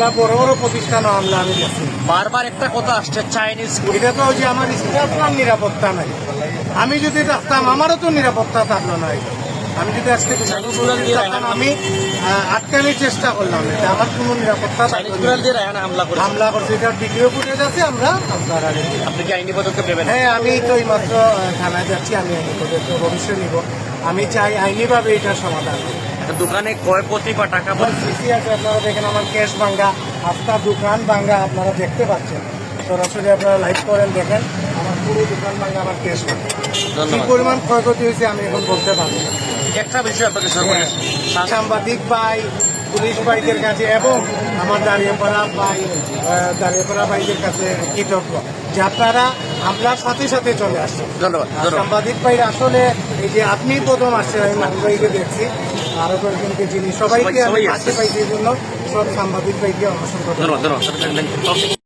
হামলা বড় বড় প্রতিষ্ঠানও হামলা আমি দেখছি। বারবার একটা কথা আসছে চাইনিজ এটা তো যে আমার স্টাফরার নিরাপত্তা নাই। আমি যদি থাকতাম আমারও তো নিরাপত্তা থাকল না। আমি যদি আজকে আমি আটকানোর চেষ্টা করলাম। এটা আমার কোনো নিরাপত্তা হামলা করছে। এটা ভিডিও ফুটেজ আছে আমরা। আপনি কি আইনি পদক্ষেপ নেবেন? হ্যাঁ আমি তো এই মাত্র থানায় যাচ্ছি আমি আইনি পদক্ষেপ অবশ্যই নিব। আমি চাই আইনিভাবে এটা সমাধান দোকানে কয় প্রতি বা টাকা সিসি আছে আপনারা দেখেন আমার ক্যাশ ভাঙ্গা আস্থা দোকান ভাঙ্গা আপনারা দেখতে পাচ্ছেন। সরাসরি আপনারা লাইভ করেন দেখেন আমার পুরো দোকান ভাঙ্গা আমার ক্যাশ ভাঙ্গা। কি পরিমাণ ক্ষয়ক্ষতি হয়েছে আমি এখন বলতে পারব। একটা বিষয় আপনাকে সর্বশেষ সাংবাদিক ভাই পুলিশ ভাইদের কাছে এবং আমার দাঁড়িয়ে পড়া ভাই আহ, দাঁড়িয়ে পড়া ভাইদের কাছে কৃতজ্ঞ। যে আপনারা আপনার সাথে সাথে চলে আসছে ধন্যবাদ সাংবাদিক ভাই আসলে এই যে আপনি প্রথম আসছেন আমি মানুষ ভাইকে দেখছি। আরও কয়েকজনকে চিনি। সবাইকে আমি আসতে পাশে। পাইছি জন্য। সব সাংবাদিক ভাইকে অসংখ্য ধন্যবাদ।